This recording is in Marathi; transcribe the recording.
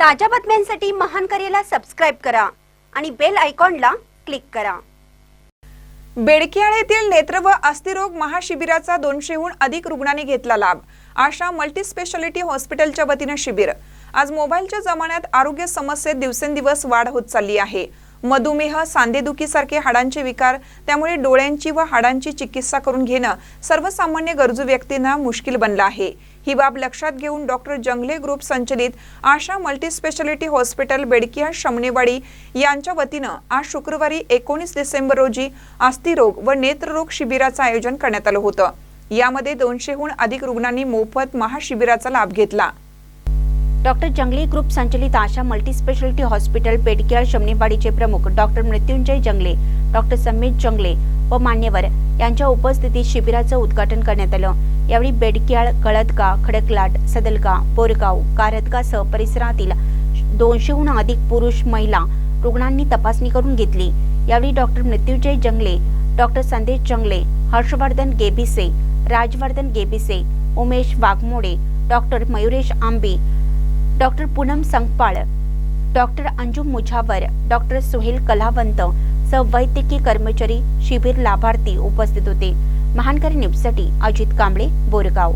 ताज्या बातम्यांसाठी महान करेला सबस्क्राईब करा आणि बेल आयकॉनला क्लिक करा. बेडकियाळ येथील नेत्र व अस्थिरोग महाशिबिराचा दोनशेहून अधिक रुग्णांनी घेतला लाभ आशा मल्टी स्पेशालिटी हॉस्पिटलच्या वतीनं शिबिर. आज मोबाईलच्या जमान्यात आरोग्य समस्येत दिवसेंदिवस वाढ होत चालली आहे. मधुमेह सांधेदुखीसारखे हाडांचे विकार त्यामुळे डोळ्यांची व हाडांची चिकित्सा करून घेणं सर्वसामान्य गरजू व्यक्तींना मुश्किल बनलं आहे. ही बाब लक्षात घेऊन डॉक्टर जंगले ग्रुप संचलित आशा मल्टीस्पेशालिटी हॉस्पिटल बेडकिया शमनेवाडी यांच्या वतीनं आज शुक्रवारी एकोणीस डिसेंबर रोजी अस्थिरोग व नेत्ररोग शिबिराचं आयोजन करण्यात आलं होतं. यामध्ये दोनशेहून अधिक रुग्णांनी मोफत महाशिबिराचा लाभ घेतला. डॉक्टर जंगली ग्रुप संचलित आशा मल्टीस्पेशालिटी हॉस्पिटल पेडकेळ शमनेवाडीचे प्रमुख डॉक्टर मृत्युंजय जंगले डॉक्टर समीर जंगले व मान्यवर यांच्या उपस्थितीत शिबिराचं उद्घाटन करण्यात आलं. यावेळी बेडक्याळ कळदगा खडकलाट सदलगा बोरगाव कारदगासह परिसरातील दोनशेहून अधिक पुरुष महिला रुग्णांनी तपासणी करून घेतली. यावेळी doctor Mrityunjay Jangle doctor Sandesh Jangle Harshvardhan Gebise Rajvardhan Gebise Umesh Waghmode doctor Mayuresh Ambe doctor Poonam Sangpal doctor Anjum Mujawar doctor Suhel Kalawant सह वैद्यकीय कर्मचारी शिबिर लाभार्थी उपस्थित होते. महानकर न्यूजसाठी अजित कांबळे बोरगाव.